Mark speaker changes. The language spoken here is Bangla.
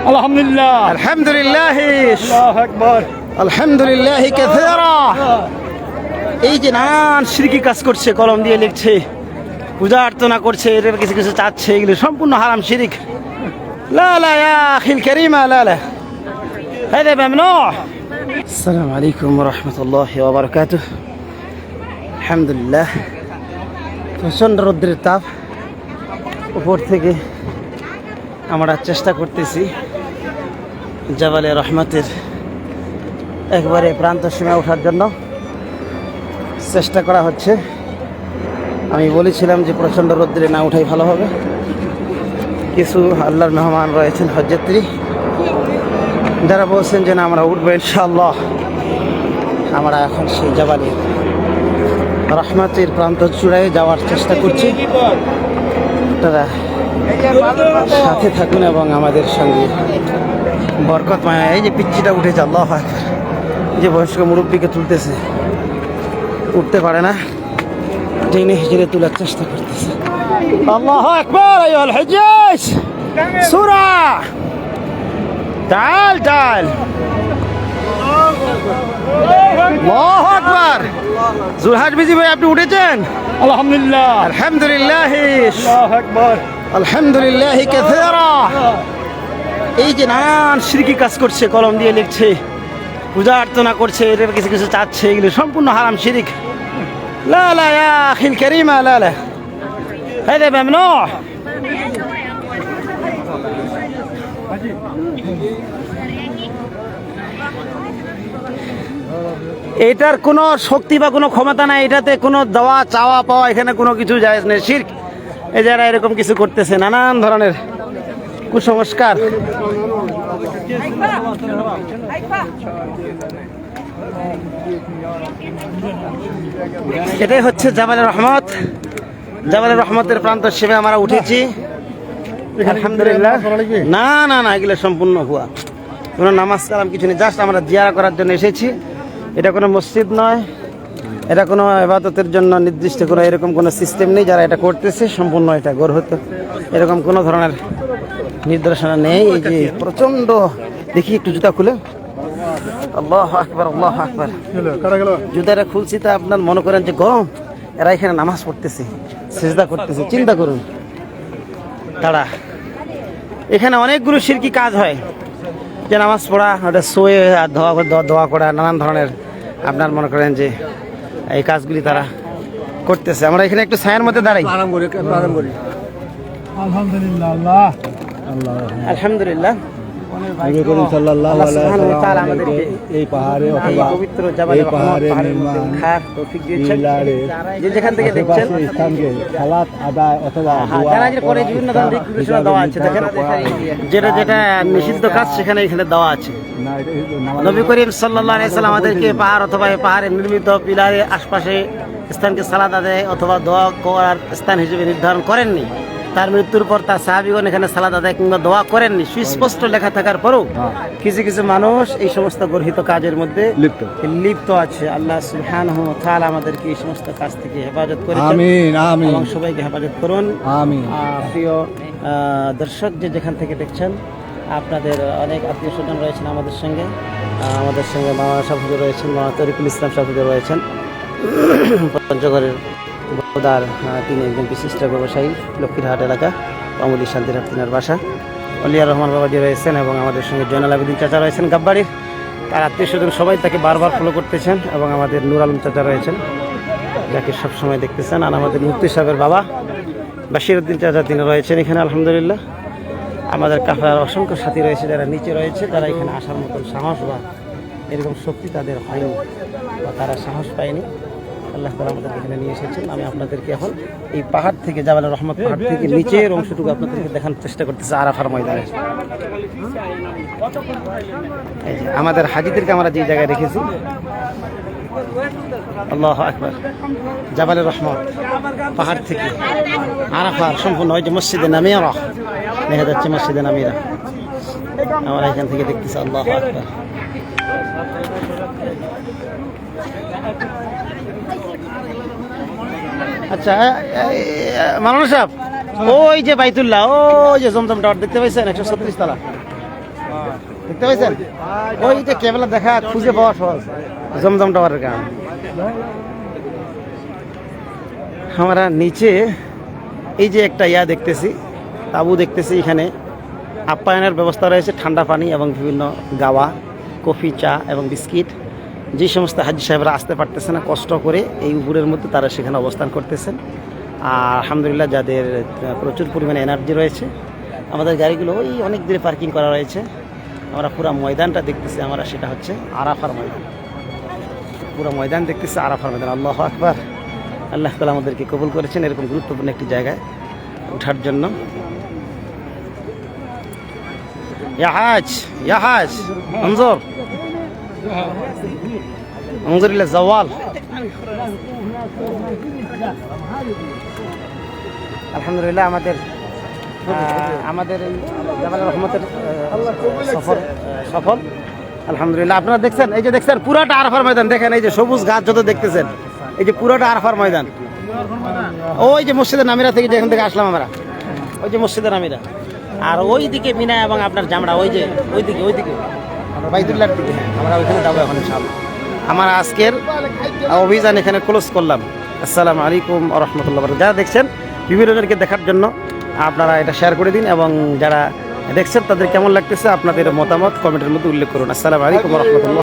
Speaker 1: الحمد لله
Speaker 2: الحمد لله
Speaker 1: الله اكبر
Speaker 2: الحمد لله كثيرا এই যে নানান সিরকি কাজ করছে কলম দিয়ে লিখছে পূজা অর্চনা করছে এর কিছু কিছু চাচ্ছে এগুলো সম্পূর্ণ হারাম শিরিক لا لا يا اخي الكريمه لا لا هذا ممنوع السلام عليكم ورحمه الله وبركاته الحمد لله প্রচণ্ড রৌদ্রের তাপ উপর থেকে আমরা চেষ্টা করতেছি জাবালে রহমতের একবারে প্রান্ত সীমায় ওঠার জন্য চেষ্টা করা হচ্ছে। আমি বলেছিলাম যে প্রচণ্ড রোদ্রে না উঠাই ভালো হবে। কিছু আল্লাহর মেহমান রয়েছেন হজযাত্রী। যারা বলছেন যে না, আমরা উঠবো ইনশাআল্লাহ। আমরা এখন সেই জাবালের রহমতের প্রান্ত চূড়ায় যাওয়ার চেষ্টা করছি। তারা সাথে থাকুন এবং আমাদের সঙ্গে বরকত মায়া এই যে পিচ্চিটা উঠেছে আল্লাহ যে বয়স্ক মুরব্বীকে তুলতেছে। উঠতে পারে না। টেনে হেঁচড়ে তোলার চেষ্টা করতেছে। আল্লাহ একবার সুরা। ডাল ডাল। বিজি ভাই আপনি উঠেছেন? আলহামদুলিল্লাহ। আলহামদুলিল্লাহ। এই যে নানান সিরকি কাজ করছে কলম দিয়ে লিখছে পূজা অর্চনা করছে এর কিছু কিছু চাচ্ছে এগুলো সম্পূর্ণ হারাম শিরিক لا لا يا اخي الكريمه لا لا هذا ممنوع এটার কোনো শক্তি বা কোনো ক্ষমতা নাই এটাতে কোনো দেওয়া চাওয়া পাওয়া এখানে কোনো কিছু যায় নেই শির্ক এই যারা এরকম কিছু করতেছে নানান ধরনের কুসংস্কার। এটাই হচ্ছে জামালের রহমত। জামালের রহমতের প্রান্ত সেবে আমরা উঠেছি। না না না, এগুলো সম্পূর্ণ হুয়া কোনো নামাজ কালাম কিছু নেই। জাস্ট আমরা জিয়ারা করার জন্য এসেছি। এটা কোনো মসজিদ নয়। এটা কোনো এবাদতের জন্য নির্দিষ্ট কোনো এরকম কোনো সিস্টেম নেই যারা এটা করতেছে। সম্পূর্ণ এটা গর্হিত এরকম কোনো ধরনের নির্দেশনা নেই এই যে প্রচণ্ড দেখি একটু জুতা খুলে। আল্লাহ আকবার আল্লাহ আকবার। জুতাটা খুলছি তা আপনার মনে করেন যে গরম এরা এখানে নামাজ পড়তেছে সেজদা করতেছে চিন্তা করুন। তারা এখানে অনেকগুলো শিরকি কাজ হয়। যে নামাজ পড়া ওটা শোয়ে আর ধোয়া ধোয়া করা নানান ধরনের আপনার মনে করেন যে এই কাজগুলি তারা করতেছে। আমরা এখানে একটু সায়ের মধ্যে দাঁড়াই।
Speaker 3: নবী করিম সাল্লাল্লাহু আলাইহি ওয়াসাল্লাম আমাদেরকে
Speaker 2: আমাদেরকে
Speaker 3: এই পাহাড়ে অথবা
Speaker 2: পবিত্র জাবালে
Speaker 3: পাহাড়ে
Speaker 2: পাহাড়ের
Speaker 3: নির্মাণ
Speaker 2: খার তৌফিক দিয়েছেন। যে যেখান থেকে দেখছেন।
Speaker 3: স্থানকে সালাত আদায় অথবা দোয়া
Speaker 2: জানাজের পরে
Speaker 3: করা,
Speaker 2: বিভিন্ন ধরনের দিক দেওয়া আছে। দেখেন যেটা যেটা নিষিদ্ধ কাজ সেখানে এখানে দেওয়া আছে। নবী করিম সাল্লাল্লাহু আলাইহি সাল্লাম আমাদেরকে পাহাড় অথবা এই পাহাড়ে নির্মিত পিলারের আশপাশে স্থানকে সালাদ আদায় অথবা দোয়া করার স্থান হিসেবে নির্ধারণ করেননি। তার মৃত্যুর পর তার সাহাবিগণ এখানে সালাদ আদায় কিংবা দোয়া করেননি। সুস্পষ্ট লেখা থাকার পরেও কিছু কিছু মানুষ এই সমস্ত গর্হিত কাজের মধ্যে
Speaker 3: লিপ্ত।
Speaker 2: লিপ্ত আছে। আল্লাহ সুবহানাহু ওয়া আমাদেরকে এই সমস্ত কাজ থেকে হেফাজত
Speaker 3: আমিন
Speaker 2: এবং সবাইকে হেফাজত করুন। প্রিয় দর্শক যে যেখান থেকে দেখছেন আপনাদের অনেক আত্মীয় স্বজন রয়েছেন আমাদের সঙ্গে। আমাদের সঙ্গে মামা সাহুজুর রয়েছেন মামা তরিকুল ইসলাম সাহুজুর রয়েছেন। পঞ্চগড়ের আহ, তিনি একজন বিশিষ্ট ব্যবসায়ী লক্ষ্মীরহাট এলাকা অমলি শান্তিরহাট তিনার বাসা। অলিয়া রহমান বাবাজি রয়েছেন এবং আমাদের সঙ্গে জয়নাল আবেদিন চাচা রয়েছেন গাব্বাড়ির। তার আত্মীয় স্বজন সবাই তাকে বারবার ফলো করতেছেন এবং আমাদের নুর আলম চাচা রয়েছেন যাকে সবসময় দেখতেছেন। আর আমাদের মুক্তি সাহেবের বাবা বাসিরুদ্দিন চাচা তিনি রয়েছেন এখানে আলহামদুলিল্লাহ। আমাদের কাফার অসংখ্য সাথী রয়েছে যারা নিচে রয়েছে তারা এখানে আসার মতন সাহস বা এরকম শক্তি তাদের হয়নি বা তারা সাহস পায়নি। আল্লাহ তালা আমাদের এখানে নিয়ে এসেছেন। আমি আপনাদেরকে এখন এই পাহাড় থেকে জাবাল রহমত পাহাড় থেকে নিচের অংশটুকু আপনাদেরকে দেখানোর চেষ্টা করতেছে আরাফার ময়দানে। আমাদের হাজিদেরকে আমরা যে জায়গায় রেখেছি। আল্লাহ আকবার। জাবালের রহমত পাহাড় থেকে। আরাফার সম্পূর্ণ ওই যে মসজিদে নামিয়ারা। দেখা যাচ্ছে মসজিদে নামিরা আমরা এখান থেকে দেখতেছি আল্লাহ আকবার। আচ্ছা মালানা সাহেব, ওই যে বাইতুল্লাহ, ওই যে জমজম টাওয়ার দেখতে পাইছেন, একশো ছত্রিশ তলা? দেখতে পাইছেন? ওই যে কেবলা দেখা, খুঁজে পাওয়া সহজ। জমজম টাওয়ারের কারণ আমরা নিচে এই যে একটা ইয়া দেখতেছি, তাবু দেখতেছি এখানে। আপ্যায়নের ব্যবস্থা রয়েছে, ঠান্ডা পানি এবং বিভিন্ন গাওয়া, কফি, চা এবং বিস্কিট। যে সমস্ত হাজি সাহেবরা আসতে পারতেছে না, কষ্ট করে এই উপরের মধ্যে তারা সেখানে অবস্থান করতেছেন। আর আলহামদুলিল্লাহ যাদের প্রচুর পরিমাণে এনার্জি রয়েছে, আমাদের গাড়িগুলো ওই অনেক দূরে পার্কিং করা রয়েছে। আমরা পুরো ময়দানটা দেখতেছি, আমরা সেটা হচ্ছে আরাফার ময়দান। পুরো ময়দান দেখতেছি, আরাফার ময়দান। আল্লাহ আকবর। আল্লাহ তালা আমাদেরকে কবুল করেছেন এরকম গুরুত্বপূর্ণ একটি জায়গায় ওঠার জন্য। ইয়াহাজ ইয়াহাজ মঞ্জর انظر الى الزوال আলহামদুলিল্লাহ আমাদের আহ, আমাদের এই জামাল রহমতের আহ, সফর আহ, সফল আলহামদুলিল্লাহ আপনারা দেখছেন এই যে দেখছেন পুরাটা আরফার ময়দান দেখেন এই যে সবুজ গাছ যত দেখতেছেন এই যে পুরাটা আরফার ময়দান ওই যে মসজিদের নামিরা থেকে যেখান থেকে আসলাম আমরা ওই যে মসজিদের নামিরা আর ওই দিকে মিনা এবং আপনার জামড়া ওই যে ওই দিকে ওই দিকে দিকে আমরা ওইখানে যাব এখন আমার আজকের অভিযান এখানে ক্লোজ করলাম। আসসালামু আলাইকুম রহমতুল্লাহ যারা দেখছেন বিভিন্ন জনকে দেখার জন্য আপনারা এটা শেয়ার করে দিন এবং যারা দেখছেন তাদের কেমন লাগতেছে আপনাদের মতামত কমেন্টের মধ্যে উল্লেখ করুন। আসসালামু আলাইকুম রহমতুল্লাহ।